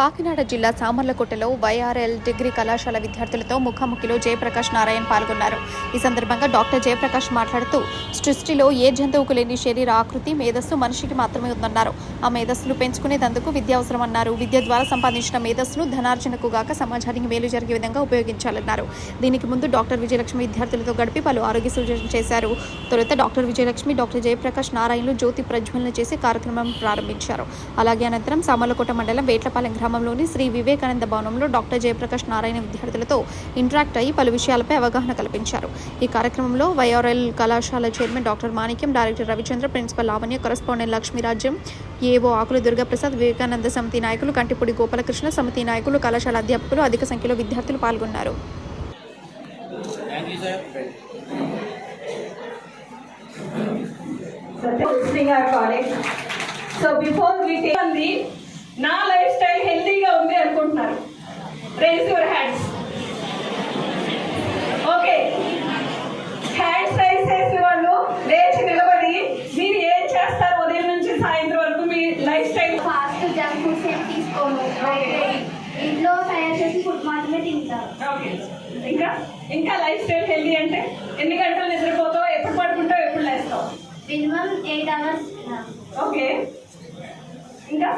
కాకినాడ జిల్లా సామర్లకోటలో వైఆర్ఎల్ డిగ్రీ కళాశాల విద్యార్థులతో ముఖాముఖిలో జయప్రకాష్ నారాయణ్ పాల్గొన్నారు. ఈ సందర్భంగా డాక్టర్ జయప్రకాష్ మాట్లాడుతూ సృష్టిలో ఏ జంతువుకు లేని శరీర ఆకృతి మేధస్సు మనిషికి మాత్రమే ఉందన్నారు. ఆ మేధస్సును పెంచుకునేందుకు విద్య అవసరమన్నారు. విద్య ద్వారా సంపాదించిన మేధస్సును ధనార్జనకు గాక సమాజానికి మేలు జరిగే విధంగా ఉపయోగించాలన్నారు. దీనికి ముందు డాక్టర్ విజయలక్ష్మి విద్యార్థులతో గడిపి పలు ఆరోగ్య సూచనలు చేశారు. తొలుత డాక్టర్ విజయలక్ష్మి డాక్టర్ జయప్రకాష్ నారాయణలు జ్యోతి ప్రజ్వలన చేసి కార్యక్రమం ప్రారంభించారు. అలాగే అనంతరం సామర్లకోట మండలం వేట్లపాలెం గ్రామంలోని శ్రీ వివేకానంద భవనంలో డాక్టర్ జయప్రకాష్ నారాయణ విద్యార్థులతో ఇంటరాక్ట్ అయ్యి పలు విషయాలపై అవగాహన కల్పించారు. ఈ కార్యక్రమంలో వైఆర్ఎల్ కళాశాల chairman doctor Manikyam director Ravichandra principal Lavanya correspondent Lakshmirajyam AO Akulu Durgaprasad Vivekananda సమితి నాయకులు కంటిపూడి గోపాలకృష్ణ సమితి నాయకులు కళాశాల అధ్యాపకులు అధిక సంఖ్యలో విద్యార్థులు పాల్గొన్నారు. So before college. నా లైఫ్ స్టైల్ హెల్తీగా ఉంది అనుకుంటున్నారు. Raise your hands life style fast junk foods ఏం తీసుకోను. ఇంట్లో తయారు చేసి ఫుడ్ మాత్రమే తింటారు ఇంకా? ఇంకా లైఫ్ స్టైల్ హెల్తీ అంటే ఎన్ని గంటలు నిద్రపోతావు ఎప్పుడు పడుకుంటావు ఎప్పుడు లేస్తావు? Minimum eight hours okay. ఇంకా?